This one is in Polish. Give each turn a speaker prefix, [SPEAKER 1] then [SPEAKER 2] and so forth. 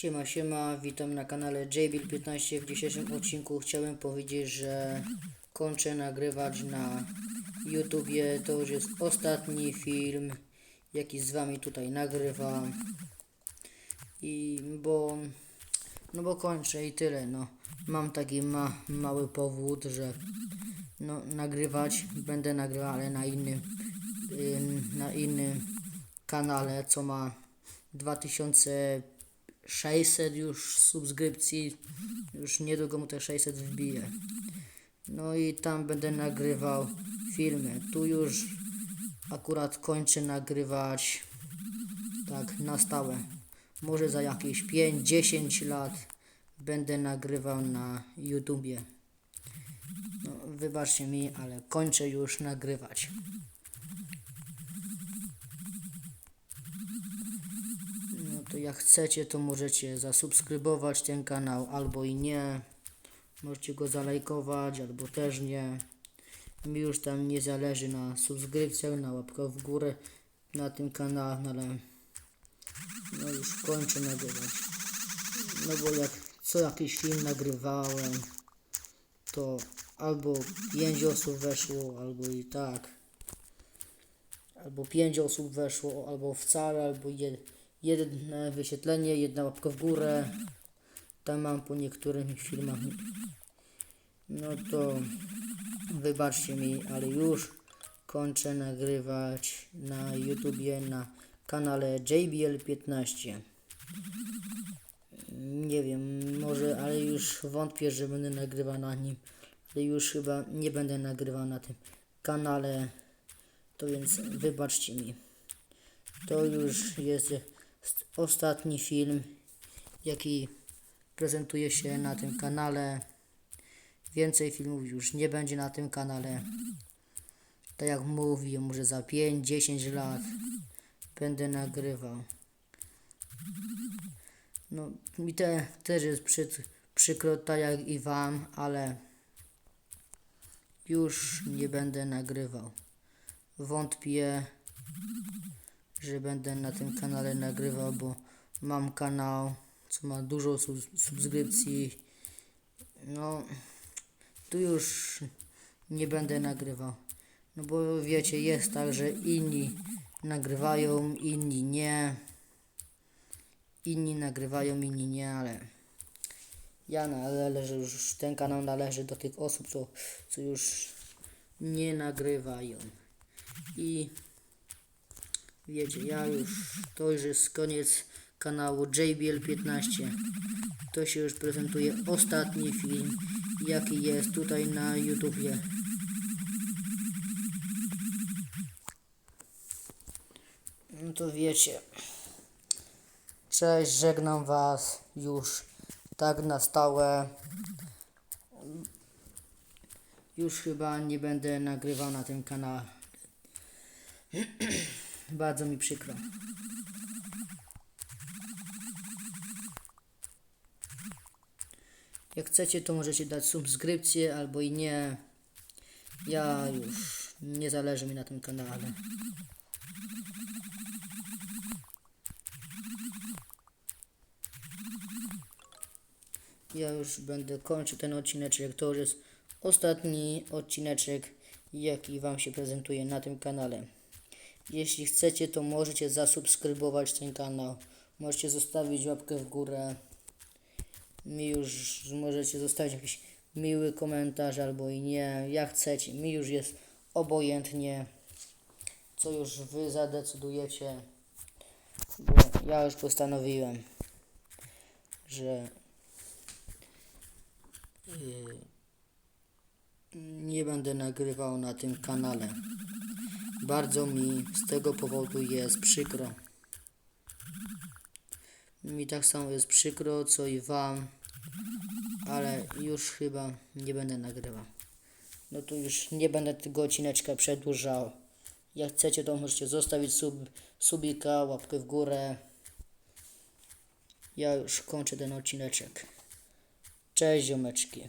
[SPEAKER 1] Siema, siema, witam na kanale JBill15. W dzisiejszym odcinku chciałem powiedzieć, że kończę nagrywać na YouTubie. To już jest ostatni film, jaki z wami tutaj nagrywam. I bo, no bo kończę i tyle, no. Mam taki ma, mały powód, że no, nagrywać, będę nagrywał, ale na innym, ym, na innym kanale, co ma 2600 już subskrypcji. Już niedługo mu te 600 wbije. No i tam będę nagrywał filmy. Tu już akurat kończę nagrywać tak na stałe. Może za jakieś 5-10 lat będę nagrywał na YouTubie. No, wybaczcie mi, ale kończę już nagrywać. Jak chcecie, to możecie zasubskrybować ten kanał albo i nie. Możecie go zalajkować albo też nie. Mi już tam nie zależy na subskrypcjach, na łapkach w górę na tym kanale, ale no już kończę nagrywać. No bo jak co jakiś film nagrywałem, to albo 5 osób weszło, albo i tak. Albo 5 osób weszło, albo wcale, albo jed, jedno wyświetlenie, jedna łapka w górę. Tam mam po niektórych filmach. No to wybaczcie mi, ale już kończę nagrywać na YouTubie na kanale JBL15. Nie wiem, może, ale już wątpię, że będę nagrywał na nim. Ale już chyba nie będę nagrywał na tym kanale. To więc wybaczcie mi. To już jest ostatni film, jaki prezentuje się na tym kanale. Więcej filmów już nie będzie na tym kanale. Tak jak mówię, może za 5-10 lat będę nagrywał. No, mi te, też jest przy, przykro, tak jak i wam, ale już nie będę nagrywał. Wątpię, że będę na tym kanale nagrywał, bo mam kanał, co ma dużo sub subskrypcji. No, tu już nie będę nagrywał. No bo wiecie, jest tak, że inni nagrywają, inni nie. Inni nagrywają, inni nie, ale ja należę już, ten kanał należy do tych osób, co, co już nie nagrywają. I wiecie, ja już, to już jest koniec kanału JBL15. To się już prezentuje ostatni film, jaki jest tutaj na YouTubie. No to wiecie. Cześć, żegnam Was już tak na stałe. Już chyba nie będę nagrywał na tym kanale. Bardzo mi przykro. Jak chcecie, to możecie dać subskrypcję albo i nie. Ja już nie zależy mi na tym kanale. Ja już będę kończył ten odcineczek. To już jest ostatni odcineczek, jaki Wam się prezentuje na tym kanale. Jeśli chcecie, to możecie zasubskrybować ten kanał. Możecie zostawić łapkę w górę. Mi już możecie zostawić jakiś miły komentarz albo i nie, jak chcecie. Mi już jest obojętnie, co już Wy zadecydujecie. Bo ja już postanowiłem, że nie będę nagrywał na tym kanale. Bardzo mi z tego powodu jest przykro. Mi tak samo jest przykro, co i wam, ale już chyba nie będę nagrywał. No to już nie będę tego odcineczka przedłużał. Jak chcecie, to możecie zostawić sub, subika, łapkę w górę. Ja już kończę ten odcineczek. Cześć ziomeczki.